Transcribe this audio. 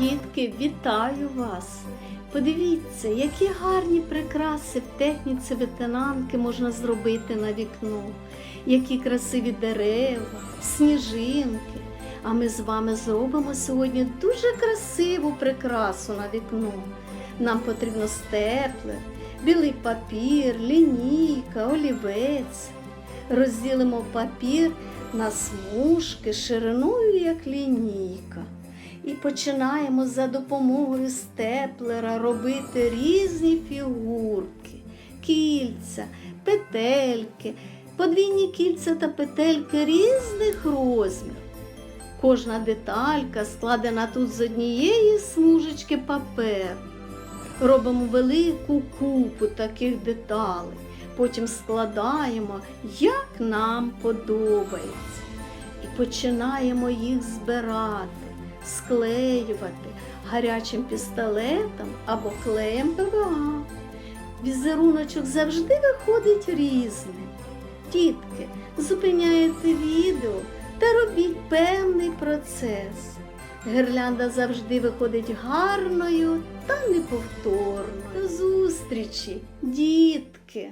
Дітки, вітаю вас! Подивіться, які гарні прикраси в техніці ветенанки можна зробити на вікно, які красиві дерева, сніжинки. А ми з вами зробимо сьогодні дуже красиву прикрасу на вікно. Нам потрібно степлер, білий папір, лінійка, олівець. Розділимо папір на смужки шириною, як лінійка. І починаємо за допомогою степлера робити різні фігурки, кільця, петельки, подвійні кільця та петельки різних розмірів. Кожна деталька складена тут з однієї смужечки паперу. Робимо велику купу таких деталей, потім складаємо, як нам подобається, і починаємо їх збирати склеювати гарячим пістолетом або клеєм ПВА. Візеруночок завжди виходить різним. Дітки, зупиняєте відео та робіть певний процес. Гірлянда завжди виходить гарною та неповторною. До зустрічі, дітки!